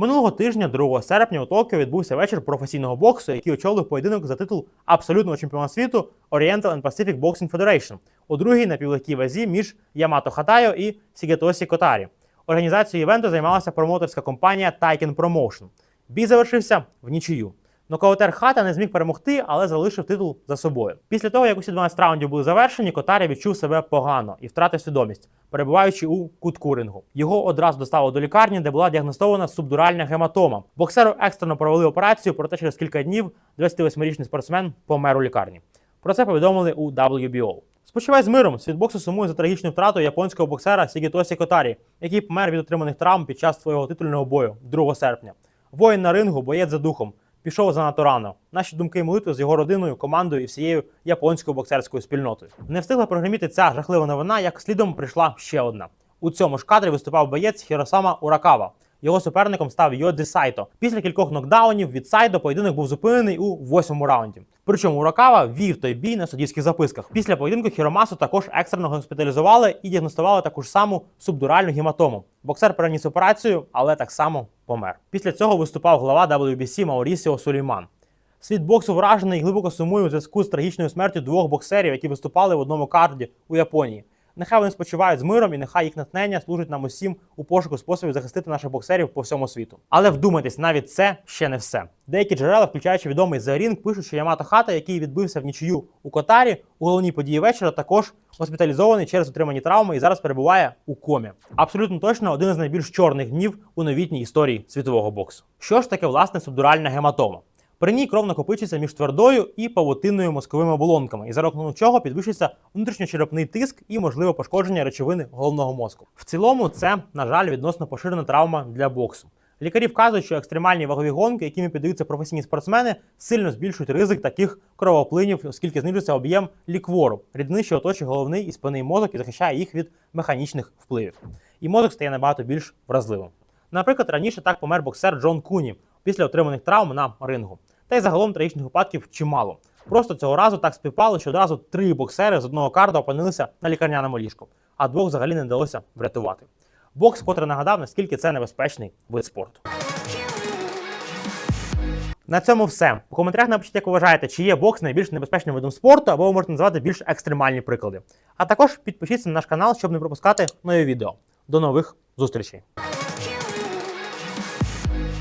Минулого тижня, 2 серпня, у Токіо відбувся вечір професійного боксу, який очолив поєдинок за титул абсолютного чемпіона світу Oriental and Pacific Boxing Federation у другій напівлегкій вазі між Ямато Хатайо і Сігетосі Котарі. Організацією івенту займалася промоторська компанія Taiken Promotion. Бій завершився в нічию. Нокаутер Хата не зміг перемогти, але залишив титул за собою. Після того, як усі 12 раундів були завершені, Котарі відчув себе погано і втратив свідомість, перебуваючи у кутку рингу. Його одразу доставили до лікарні, де була діагностована субдуральна гематома. Боксеру екстрено провели операцію, проте через кілька днів 28-річний спортсмен помер у лікарні. Про це повідомили у WBO. Спочивай з миром. Світ боксу сумує за трагічну втрату японського боксера Сігітосі Котарі, який помер від отриманих травм під час свого титульного бою 2 серпня. Воїн на рингу, боєць за духом. Пішов занадто рано. Наші думки і молитви з його родиною, командою і всією японською боксерською спільнотою. Не встигла прогреміти ця жахлива новина, як слідом прийшла ще одна. У цьому ж кадрі виступав боєць Хіросама Уракава. Його суперником став Йодзі Сайто. Після кількох нокдаунів від Сайто поєдинок був зупинений у восьмому раунді. Причому Уракава вів той бій на суддівських записках. Після поєдинку Хіромасу також екстрено госпіталізували і діагностували таку ж саму субдуральну гематому. Боксер переніс операцію, але так само помер. Після цього виступав глава WBC Маурісіо Сулейман. Світ боксу вражений і глибоко сумує у зв'язку з трагічною смертю двох боксерів, які виступали в одному карді у Японії. Нехай вони спочивають з миром і нехай їх натхнення служить нам усім у пошуку способів захистити наших боксерів по всьому світу. Але вдумайтесь, навіть це ще не все. Деякі джерела, включаючи відомий The Ring, пишуть, що Ямато Хата, який відбився в нічию у Котарі, у головній події вечора, також госпіталізований через отримані травми і зараз перебуває у комі. Абсолютно точно один із найбільш чорних днів у новітній історії світового боксу. Що ж таке власне субдуральна гематома? При ній кров накопичується між твердою і павутинною мозковими оболонками, і за рахунок чого підвищується внутрішньочерепний тиск і можливе пошкодження речовини головного мозку. В цілому, це, на жаль, відносно поширена травма для боксу. Лікарі вказують, що екстремальні вагові гонки, якими піддаються професійні спортсмени, сильно збільшують ризик таких кровоплинів, оскільки знижується об'єм ліквору, рідини, що оточує головний і спинний мозок і захищає їх від механічних впливів. І мозок стає набагато більш вразливим. Наприклад, раніше так помер боксер Джон Куні після отриманих травм на рингу. Та й загалом трагічних випадків чимало. Просто цього разу так співпало, що одразу три боксери з одного карду опинилися на лікарняному ліжку, а двох взагалі не вдалося врятувати. Бокс вкотре нагадав, наскільки це небезпечний вид спорту. На цьому все. У коментарях напишіть, як ви вважаєте, чи є бокс найбільш небезпечним видом спорту, або ви можете назвати більш екстремальні приклади. А також підпишіться на наш канал, щоб не пропускати нові відео. До нових зустрічей!